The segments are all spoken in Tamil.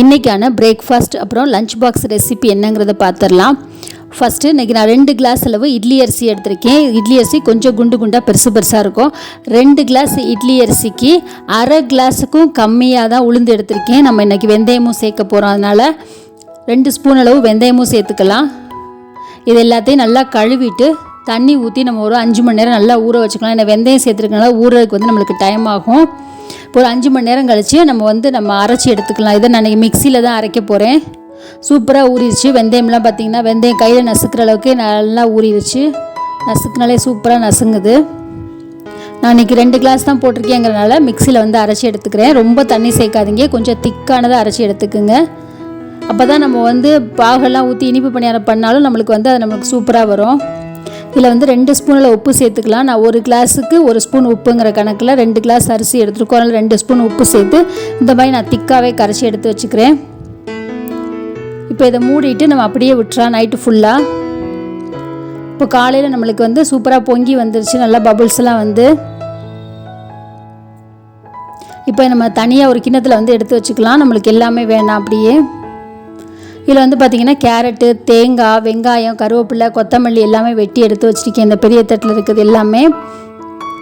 இன்றைக்கான பிரேக்ஃபாஸ்ட் அப்புறம் லஞ்ச் பாக்ஸ் ரெசிபி என்னங்கிறத பார்த்துடலாம் ஃபஸ்ட்டு இன்றைக்கி நான் ரெண்டு கிளாஸ் அளவு இட்லி அரிசி எடுத்திருக்கேன். இட்லி அரிசி கொஞ்சம் குண்டு குண்டாக பெருசு பெருசாக இருக்கும். ரெண்டு கிளாஸ் இட்லி அரிசிக்கு அரை கிளாஸுக்கும் கம்மியாக தான் உளுந்து எடுத்திருக்கேன். நம்ம இன்றைக்கி வெந்தயமும் சேர்க்க போகிறோம் அதனால் ரெண்டு ஸ்பூன் அளவு வெந்தயமும் சேர்த்துக்கலாம். இது எல்லாத்தையும் நல்லா கழுவிட்டு தண்ணி ஊற்றி நம்ம ஒரு அஞ்சு மணி நேரம் நல்லா ஊற வச்சுக்கலாம். ஏன்னா வெந்தயம் சேர்த்துருக்கனால ஊறதுக்கு வந்து நம்மளுக்கு டைம் ஆகும். ஒரு அஞ்சு மணி நேரம் கழித்து நம்ம வந்து நம்ம அரைச்சி எடுத்துக்கலாம். இதை நான் மிக்சியில் தான் அரைக்க போகிறேன் சூப்பராக ஊறிடுச்சு. வெந்தயம்லாம் பார்த்திங்கன்னா வெந்தயம் கையில் நசுக்கிற அளவுக்கு நல்லா ஊறிடுச்சு. நசுக்குனாலே சூப்பராக நசுங்குது. நான் இன்றைக்கி ரெண்டு கிளாஸ் தான் போட்டிருக்கேங்கிறனால மிக்சியில் வந்து அரைச்சி எடுத்துக்கிறேன். ரொம்ப தண்ணி சேர்க்காதீங்க. கொஞ்சம் திக்கானதை அரைச்சி எடுத்துக்குங்க. அப்போ தான் நம்ம வந்து பாகெல்லாம் ஊற்றி இனிப்பு பணியாரம் பண்ணாலும் நம்மளுக்கு வந்து அது நம்மளுக்கு சூப்பராக வரும். இதில் வந்து ரெண்டு ஸ்பூனில் உப்பு சேர்த்துக்கலாம். நான் ஒரு கிளாஸுக்கு ஒரு ஸ்பூன் உப்புங்கிற கணக்கில் ரெண்டு கிளாஸ் அரிசி எடுத்துருக்கோம். அதனால் ரெண்டு ஸ்பூன் உப்பு சேர்த்து இந்த மாதிரி நான் திக்காகவே கரைச்சி எடுத்து வச்சுக்கிறேன். இப்போ இதை மூடிட்டு நம்ம அப்படியே விட்டுறோம் நைட்டு ஃபுல்லாக இப்போ காலையில் நம்மளுக்கு வந்து சூப்பராக பொங்கி வந்துருச்சு. நல்லா பபுள்ஸ்லாம் வந்து. இப்போ நம்ம தனியாக ஒரு கிண்ணத்தில் வந்து எடுத்து வச்சுக்கலாம். நம்மளுக்கு எல்லாமே வேணாம் அப்படியே. இதில் வந்து பார்த்திங்கன்னா கேரட்டு தேங்காய் வெங்காயம் கருவேப்பிலை கொத்தமல்லி எல்லாமே வெட்டி எடுத்து வச்சுருக்கேன். இந்த பெரிய தட்டில் இருக்கிறது எல்லாமே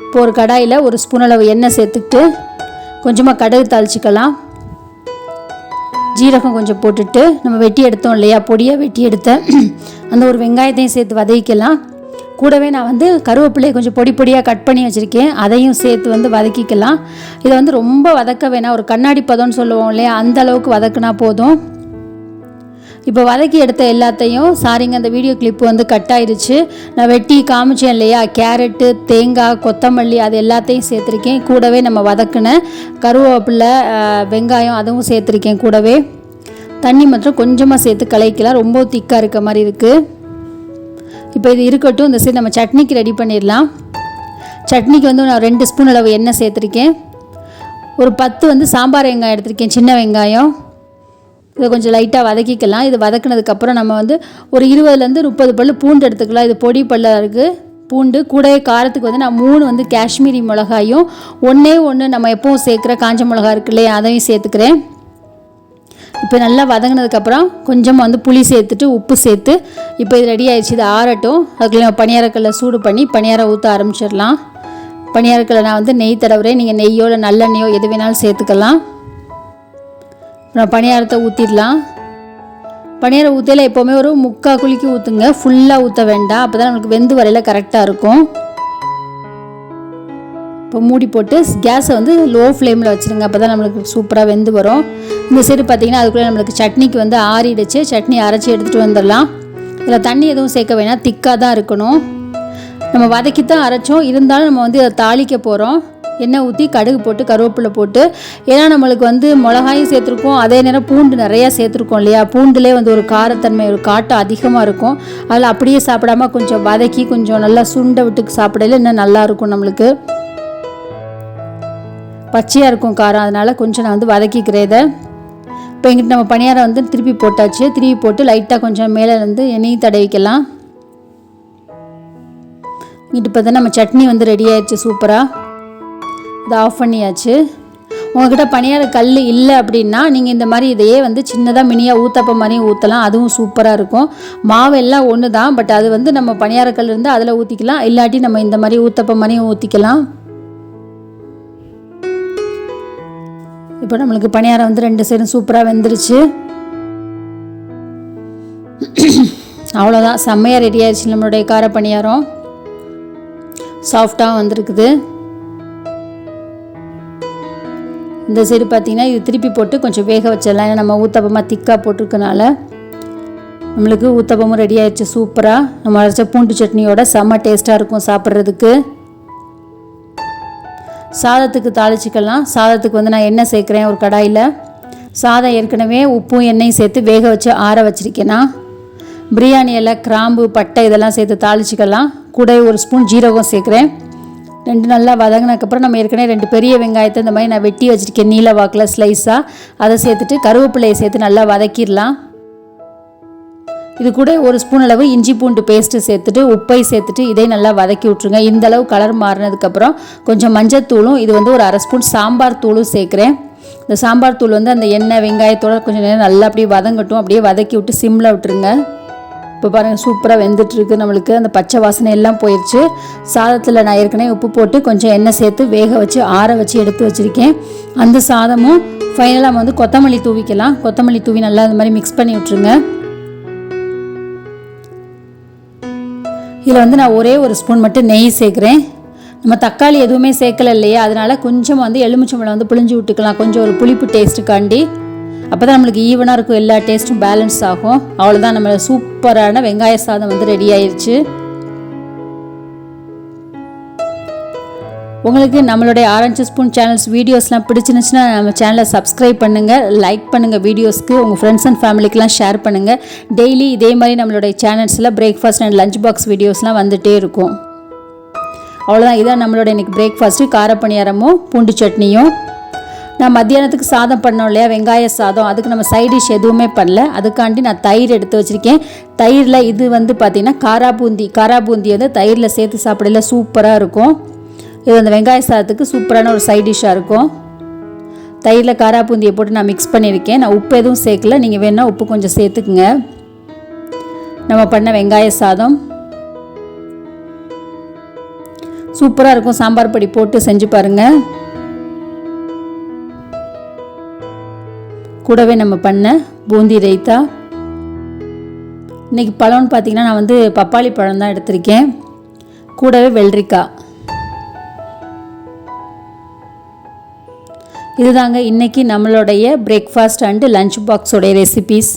இப்போ ஒரு கடாயில் ஒரு ஸ்பூன் அளவு எண்ணெய் சேர்த்துக்கிட்டு கொஞ்சமாக கடுகு தாளிச்சிக்கலாம். ஜீரகம் கொஞ்சம் போட்டுட்டு நம்ம வெட்டி எடுத்தோம் இல்லையா? பொடியாக வெட்டி எடுத்த அந்த ஒரு வெங்காயத்தையும் சேர்த்து வதக்கிக்கலாம். கூடவே நான் வந்து கருவேப்பிலையை கொஞ்சம் பொடி பொடியாக கட் பண்ணி வச்சுருக்கேன். அதையும் சேர்த்து வந்து வதக்கிக்கலாம். இதை வந்து ரொம்ப வதக்க வேணாம். ஒரு கண்ணாடி பதம்னு சொல்லுவோம் இல்லையா? அந்த அளவுக்கு வதக்குனா போதும். இப்போ வதக்கி எடுத்த எல்லாத்தையும் சாரிங்க அந்த வீடியோ கிளிப் வந்து கட் ஆயிருச்சு. நான் வெட்டி காமிச்சேன் இல்லையா? கேரட்டு தேங்காய் கொத்தமல்லி அது எல்லாத்தையும் சேர்த்துருக்கேன். கூடவே நம்ம வதக்குன கருவேப்பிலை வெங்காயம் அதுவும் சேர்த்துருக்கேன் கூடவே. தண்ணி மட்டும் கொஞ்சமாக சேர்த்து கலைக்கலாம் ரொம்ப திக்காக இருக்க மாதிரி இருக்குது இப்போ இது இருக்கட்டும். இந்த சைடு நம்ம சட்னிக்கு ரெடி பண்ணிடலாம். சட்னிக்கு வந்து நான் ரெண்டு ஸ்பூன் அளவு எண்ணெய் சேர்த்துருக்கேன். ஒரு பத்து வந்து சாம்பார் வெங்காயம் எடுத்திருக்கேன் சின்ன வெங்காயம். இதை கொஞ்சம் லைட்டாக வதக்கிக்கலாம். இது வதக்குனதுக்கப்புறம் நம்ம வந்து ஒரு இருபதுலேருந்து முப்பது பல்லு பூண்டு எடுத்துக்கலாம். இது பொடி பல்லாக இருக்குது பூண்டு கூடவே காரத்துக்கு வந்து நான் மூணு வந்து காஷ்மீரி மிளகாயும் ஒன்றே ஒன்று நம்ம எப்பவும் சேர்க்குற காஞ்ச மிளகா இருக்கு இல்லையா அதையும் சேர்த்துக்கிறேன். இப்போ நல்லா வதங்கினதுக்கப்புறம் கொஞ்சமாக வந்து புளி சேர்த்துட்டு உப்பு சேர்த்து இப்போ இது ரெடி ஆயிடுச்சு. இது ஆறட்டும். அதுக்குள்ள பணியாரக்கல்ல சூடு பண்ணி பணியாரம் ஊற்ற ஆரம்பிச்சிடலாம். பணியாரக்கல்ல நான் வந்து நெய் தடவுறேன். நீங்கள் நெய்யோ இல்லை நல்லெண்ணெயோ எது வேணாலும் சேர்த்துக்கலாம். பணியாரத்தை ஊற்றிடலாம் பணியாரம் ஊற்றையில் எப்போவுமே ஒரு முக்கால் குழிக்கு ஊற்றுங்க ஃபுல்லாக ஊற்ற வேண்டாம். அப்போ தான் நமக்கு வெந்து வரையில் கரெக்டாக இருக்கும். இப்போ மூடி போட்டு கேஸை வந்து லோ ஃப்ளேமில் வச்சுருங்க. அப்போ தான் நம்மளுக்கு சூப்பராக வெந்து வரும். இந்த சைடு பார்த்தீங்கன்னா அதுக்குள்ளே நம்மளுக்கு சட்னிக்கு வந்து ஆறிடுச்சு. சட்னி அரைச்சி எடுத்துகிட்டு வந்துடலாம். இதில் தண்ணி எதுவும் சேர்க்க வேணாம். திக்காக தான் இருக்கணும். நம்ம வதக்கி தான் அரைச்சோம். இருந்தாலும் நம்ம வந்து இதை தாளிக்க போகிறோம் எண்ணெய் ஊற்றி கடுகு போட்டு கருவேப்பிலை போட்டு ஏன்னா நம்மளுக்கு வந்து மிளகாயும் சேர்த்துருக்கோம். அதே நேரம் பூண்டு நிறையா சேர்த்துருக்கோம் இல்லையா? பூண்டுலே வந்து ஒரு காரத்தன்மை ஒரு காட்டம் அதிகமாக இருக்கும். அதில் அப்படியே சாப்பிடாம கொஞ்சம் வதக்கி கொஞ்சம் நல்லா சுண்டை விட்டு சாப்பிடல இன்னும் நல்லாயிருக்கும் நம்மளுக்கு. பச்சையாக இருக்கும் காரம். அதனால் கொஞ்சம் நான் வந்து வதக்கிக்கிறேன் இதை. இப்போ எங்கிட்ட நம்ம பணியாரம் வந்து திருப்பி போட்டாச்சு. திருப்பி போட்டு லைட்டாக கொஞ்சம் மேலே இருந்து எண்ணெயும் தடவிக்கலாம். இங்கிட்டு பார்த்தா நம்ம சட்னி வந்து ரெடி ஆயிடுச்சு சூப்பராக இதை ஆஃப் பண்ணியாச்சு. உங்ககிட்ட பணியார கல் இல்லை அப்படின்னா நீங்கள் இந்த மாதிரி இதையே வந்து சின்னதாக மினியாக ஊத்தப்ப மாதிரியும் ஊற்றலாம் அதுவும் சூப்பராக இருக்கும். மாவு எல்லாம் ஒன்று தான் பட் அது வந்து நம்ம பணியார கல் இருந்தால் அதில் ஊற்றிக்கலாம் இல்லாட்டி நம்ம இந்த மாதிரி ஊத்தப்ப மாதிரியும் ஊற்றிக்கலாம் இப்போ நம்மளுக்கு பணியாரம் வந்து ரெண்டு சைடும் சூப்பராக வெந்துருச்சு. அவ்வளோதான் செம்மையாக ரெடி ஆயிடுச்சு நம்மளுடைய கார பணியாரம் சாஃப்டாக வந்திருக்குது. இந்த சைடு பார்த்தீங்கன்னா இது திருப்பி போட்டு கொஞ்சம் வேக வச்சிடலாம். ஏன்னா நம்ம ஊத்தப்பமாக திக்காக போட்டிருக்கனால நம்மளுக்கு ஊத்தப்பமும் ரெடி ஆயிடுச்சு சூப்பராக நம்ம அரைச்ச பூண்டு சட்னியோட செம்ம டேஸ்ட்டாக இருக்கும் சாப்பிட்றதுக்கு. சாதத்துக்கு தாளிச்சிக்கலாம். சாதத்துக்கு வந்து நான் எண்ணெய் சேர்க்குறேன் ஒரு கடாயில். சாதம் ஏற்கனவே உப்பும் எண்ணெயும் சேர்த்து வேக வச்சு ஆற வச்சுருக்கேன்னா பிரியாணி இலை கிராம்பு பட்டை இதெல்லாம் சேர்த்து தாளிச்சிக்கலாம். கூட ஒரு ஸ்பூன் ஜீரகம் சேர்க்குறேன். ரெண்டு நல்லா வதங்கினதுக்கப்புறம் நம்ம ஏற்கனவே ரெண்டு பெரிய வெங்காயத்தை இந்த மாதிரி நான் வெட்டி வச்சுருக்கேன் நீல வாக்கில் ஸ்லைஸாக அதை சேர்த்துட்டு கருவேப்பிலையை சேர்த்து நல்லா வதக்கிடலாம். இது கூட ஒரு ஸ்பூன் அளவு இஞ்சி பூண்டு பேஸ்ட்டு சேர்த்துட்டு உப்பை சேர்த்துட்டு இதை நல்லா வதக்கி விட்ருங்க இந்த அளவு கலர் மாறினதுக்கப்புறம் கொஞ்சம் மஞ்சத்தூளும் இது வந்து ஒரு அரை ஸ்பூன் சாம்பார் தூளும் சேர்க்குறேன். இந்த சாம்பார் தூள் வந்து அந்த எண்ணெய் வெங்காயத்தோட கொஞ்சம் நேரம் நல்லா அப்படியே வதங்கட்டும். அப்படியே வதக்கி விட்டு சிம்மில் விட்டுருங்க. இப்போ பாருங்கள் சூப்பராக வெந்துட்டுருக்கு. நம்மளுக்கு அந்த பச்சை வாசனை எல்லாம் போயிடுச்சு சாதத்தில் நான் ஏற்கனவே உப்பு போட்டு கொஞ்சம் எண்ணெய் சேர்த்து வேக வச்சு ஆற வச்சு எடுத்து வச்சுருக்கேன். அந்த சாதமும் ஃபைனலாக நம்ம வந்து கொத்தமல்லி தூவிக்கலாம். கொத்தமல்லி தூவி நல்லா இந்த மாதிரி மிக்ஸ் பண்ணி விட்ருங்க இதில் வந்து நான் ஒரே ஒரு ஸ்பூன் மட்டும் நெய் சேர்க்குறேன். நம்ம தக்காளி எதுவுமே சேர்க்கல இல்லையா? அதனால் கொஞ்சம் வந்து எலுமிச்சம்பழம் வந்து புளிஞ்சு விட்டுக்கலாம். கொஞ்சம் ஒரு புளிப்பு டேஸ்ட்டுக்காண்டி அப்போ தான் நம்மளுக்கு ஈவனாக இருக்கும் எல்லா டேஸ்ட்டும் பேலன்ஸ் ஆகும். அவ்வளோதான் நம்ம சூப்பரான வெங்காய சாதம் வந்து ரெடி ஆயிடுச்சு உங்களுக்கு நம்மளுடைய ஆரஞ்சு ஸ்பூன் சேனல்ஸ் வீடியோஸ்லாம் பிடிச்சிருந்துச்சுன்னா நம்ம சேனலை சப்ஸ்கிரைப் பண்ணுங்கள் லைக் பண்ணுங்கள் வீடியோஸ்க்கு உங்கள் ஃப்ரெண்ட்ஸ் அண்ட் ஃபேமிலிக்கெலாம் ஷேர் பண்ணுங்கள் டெய்லி இதே மாதிரி நம்மளுடைய சேனல்ஸில் பிரேக்ஃபாஸ்ட் அண்ட் லஞ்ச் பாக்ஸ் வீடியோஸ்லாம் வந்துகிட்டே இருக்கும். அவ்வளோதான் இதான் நம்மளோட இன்றைக்கி பிரேக்ஃபாஸ்ட்டு காரப்பணியாரமும் பூண்டு சட்னியும். நான் மத்தியானத்துக்கு சாதம் பண்ணோம் இல்லையா வெங்காய சாதம். அதுக்கு நம்ம சைட் டிஷ் எதுவுமே பண்ணல. அதுக்காண்டி நான் தயிர் எடுத்து வச்சுருக்கேன். தயிரில் இது வந்து பார்த்திங்கன்னா காரா பூந்தி. காரா வந்து தயிரில் சேர்த்து சாப்பிடல சூப்பராக இருக்கும். இது அந்த வெங்காய சாதத்துக்கு சூப்பரான ஒரு சைட் டிஷ்ஷாக இருக்கும். தயிரில் காரா பூந்தியை போட்டு நான் மிக்ஸ் பண்ணியிருக்கேன். நான் உப்பு எதுவும் சேர்க்கல. நீங்கள் வேணால் உப்பு கொஞ்சம் சேர்த்துக்குங்க. நம்ம பண்ண வெங்காய சாதம். சூப்பராக இருக்கும். சாம்பார் பொடி போட்டு செஞ்சு பாருங்கள் கூடவே நம்ம பண்ண பூந்தி ரைத்தா. இன்றைக்கி பழம்னு பார்த்தீங்கன்னா நான் வந்து பப்பாளி பழம் தான் எடுத்திருக்கேன். கூடவே வெள்ளரிக்காய் இதுதாங்க இன்றைக்கி நம்மளுடைய பிரேக்ஃபாஸ்ட் அண்டு லஞ்ச் பாக்ஸோடைய ரெசிபீஸ்